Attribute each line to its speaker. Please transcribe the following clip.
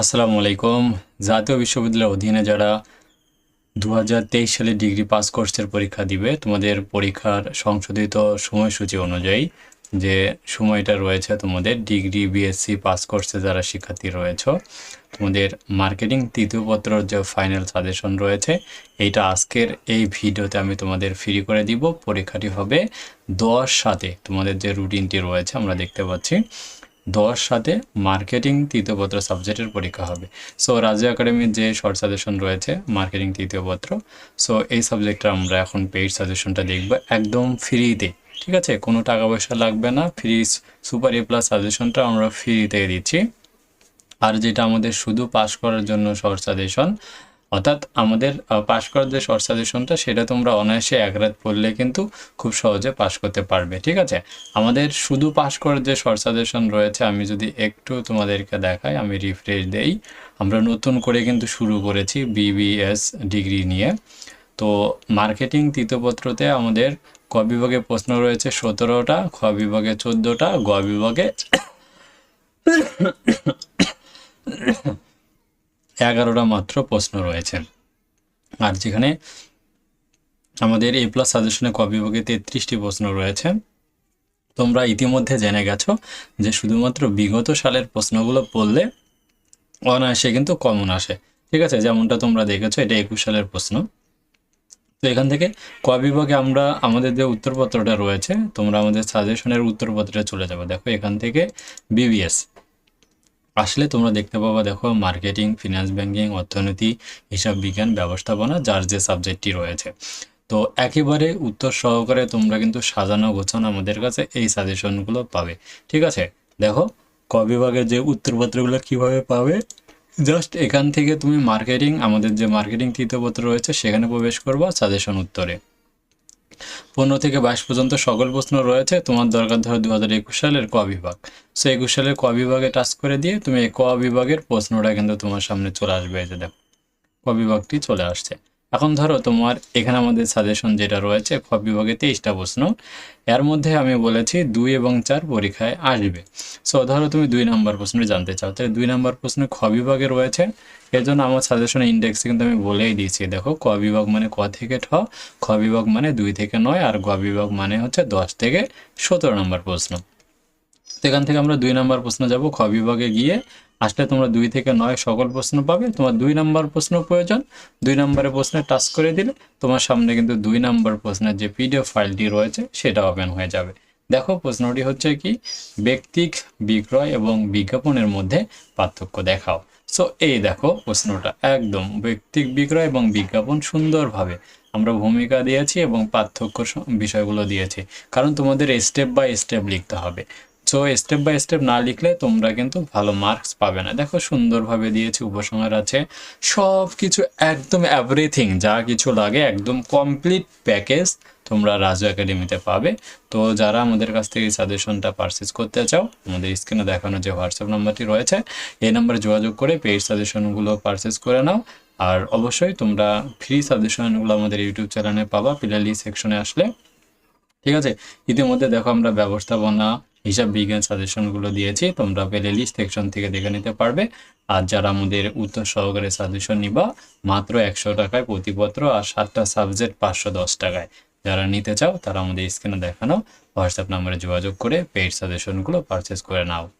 Speaker 1: আসসালামু আলাইকুম। জাতীয় বিশ্ববিদ্যালয়ের অধীনে যারা দু হাজার তেইশ সালে ডিগ্রি পাস কোর্সের পরীক্ষা দিবে, তোমাদের পরীক্ষার সংশোধিত সময়সূচি অনুযায়ী যে সময়টা রয়েছে তোমাদের ডিগ্রি বিএসসি পাস কোর্সে যারা শিক্ষার্থী রয়েছে, তোমাদের মার্কেটিং তৃতীয় পত্রর যে ফাইনাল সাজেশন রয়েছে, এইটা আজকের এই ভিডিওতে আমি তোমাদের ফ্রি করে দিব। পরীক্ষাটি হবে দশ সাথে তোমাদের যে রুটিনটি রয়েছে আমরা দেখতে পাচ্ছি। দশ সাথে মার্কেটিং তৃতীয় পত্র সাবজেক্টের পরীক্ষা হবে। সো রাজু একাডেমির যে শর্ট সাজেশন রয়েছে মার্কেটিং তৃতীয় পত্র সো এই সাবজেক্টটা আমরা এখন পেইড সাজেশনটা দেখব একদম ফ্রিতে ঠিক আছে? কোনো টাকা পয়সা লাগবে না ফ্রি সুপার এ প্লাস সাজেশনটা আমরা ফ্রিতে দিচ্ছি। আর যেটা আমাদের শুধু পাস করার জন্য শর্ট সাজেশন অর্থাৎ আমাদের পাশ করার যে শর্ট সাজেশনটা সেটা তোমরা অনায়াসে এক রাত পড়লে কিন্তু খুব সহজে পাশ করতে পারবে, ঠিক আছে? আমাদের শুধু পাশ করার যে শর্ট সাজেশন রয়েছে, আমি যদি একটু তোমাদেরকে দেখাই, আমি রিফ্রেশ দেই। আমরা নতুন করে কিন্তু শুরু করেছি বিবিএস ডিগ্রি নিয়ে। তো মার্কেটিং তৃতীয়পত্রতে আমাদের ক বিভাগে প্রশ্ন রয়েছে সতেরোটা, খ বিভাগে চোদ্দোটা, গ বিভাগে এগারোটা মাত্র প্রশ্ন রয়েছে। আর যেখানে আমাদের এ প্লাস সাজেশনে ক বিভাগে তেত্রিশটি প্রশ্ন রয়েছে, তোমরা ইতিমধ্যে জেনে গেছো যে শুধুমাত্র বিগত সালের প্রশ্নগুলো পড়লে অনায়াসে কিন্তু কমন আসে। ঠিক আছে? যেমনটা তোমরা দেখেছ, এটা একুশ সালের প্রশ্ন। তো এখান থেকে ক বিভাগে আমরা, আমাদের যে উত্তরপত্রটা রয়েছে, তোমরা আমাদের সাজেশনের উত্তরপত্রে চলে যাবে। দেখো, এখান থেকে বিবিএস আসলে তোমরা দেখতে পাবা, দেখো মার্কেটিং ফিনান্স ব্যাংকিং অর্থনীতি হিসাব বিজ্ঞান ব্যবস্থাপনা, যার যে সাবজেক্টটি রয়েছে। তো একেবারে উত্তর সহকারে তোমরা কিন্তু সাজানো গোছানো আমাদের কাছে এই সাজেশনগুলো পাবে। ঠিক আছে? দেখো, ক বিভাগের যে উত্তরপত্রগুলো কীভাবে পাবে? জাস্ট এখান থেকে তুমি মার্কেটিং আমাদের যে মার্কেটিং তৃতীয়পত্র রয়েছে, সেখানে প্রবেশ করবা সাজেশন উত্তরে। পনেরো থেকে বাইশ পর্যন্ত সকল প্রশ্ন রয়েছে। তোমার দরকার ধরো দু হাজার একুশ সালের ক বিভাগ। সো একুশ সালের ক বিভাগে টাচ করে দিয়ে তুমি ক বিভাগের প্রশ্নটা কিন্তু তোমার সামনে চলে আসবে এই যে দেখো। ক বিভাগটি চলে আসছে। এখন ধরো তোমার এখানে আমাদের সাজেশন যেটা রয়েছে, খ বিভাগে তেইশটা প্রশ্ন। এর মধ্যে আমি বলেছি দুই এবং চার পরীক্ষায় আসবে। সো ধরো তুমি দুই নাম্বার প্রশ্নটি জানতে চাও, তাহলে দুই নাম্বার প্রশ্ন খ বিভাগে রয়েছে। এর জন্য আমার সাজেশন ইন্ডেক্সে কিন্তু আমি বলেই দিয়েছি, দেখো ক বিভাগ মানে ক থেকে ঠ, খ বিভাগ মানে দুই থেকে নয়, আর গ বিভাগ মানে হচ্ছে দশ থেকে সতেরো নম্বর প্রশ্ন। তো এখান থেকে আমরা দুই নম্বর প্রশ্ন যাব, খ বিভাগে গিয়ে আসলে তোমরা দুই থেকে নয় সকল প্রশ্ন পাবে। তোমার দুই নাম্বার প্রশ্ন প্রয়োজন। দুই নাম্বারের প্রশ্নে টাচ করে দিলে তোমার সামনে কিন্তু দুই নাম্বার প্রশ্নের যে পিডিএফ ফাইলটি রয়েছে, সেটা ওপেন হয়ে যাবে। দেখো, প্রশ্নটি হচ্ছে কি? ব্যক্তিক বিক্রয় এবং বিজ্ঞাপনের মধ্যে পার্থক্য দেখাও। সো এই দেখো প্রশ্নটা। একদম, ব্যক্তিক বিক্রয় এবং বিজ্ঞাপন সুন্দরভাবে আমরা ভূমিকা দিয়েছি এবং পার্থক্য বিষয়গুলো দিয়েছি। কারণ তোমাদের স্টেপ বাই স্টেপ লিখতে হবে। সো স্টেপ বাই স্টেপ না লিখলে তোমরা কিন্তু ভালো মার্কস পাবে না। দেখো, সুন্দরভাবে দিয়েছি, উপসংহার আছে। সব কিছু একদম এভরিথিং যা কিছু লাগে, একদম কমপ্লিট প্যাকেজ তোমরা রাজু একাডেমিতে পাবে। তো, যারা আমাদের কাছ থেকে সাজেশনটা পারচেস করতে চাও, আমাদের স্ক্রিনে দেখানো যে হোয়াটসঅ্যাপ নাম্বারটি রয়েছে, এই নাম্বারে যোগাযোগ করে পেইড সাজেশনগুলো পারচেস করে নাও। আর অবশ্যই তোমরা ফ্রি সাজেশনগুলো আমাদের ইউটিউব চ্যানেলে পাবা প্লেলি সেকশনে আসলে। ঠিক আছে? ইতিমধ্যে দেখো আমরা ব্যবস্থাপনা হিসাব বিজ্ঞান সাজেশনগুলো দিয়েছি, তোমরা পেলে লিস্ট সেকশন থেকে দেখে নিতে পারবে। আর যারা আমাদের উত্তর সহকারে সাজেশন নিবা, মাত্র একশো টাকায় প্রতিপত্র আর সাতটা সাবজেক্ট পাঁচশো দশ টাকায়। যারা নিতে চাও, তারা আমাদের স্ক্রিনে দেখানো হোয়াটসঅ্যাপ নাম্বারে যোগাযোগ করে পেইড সাজেশনগুলো পারচেস করে নাও।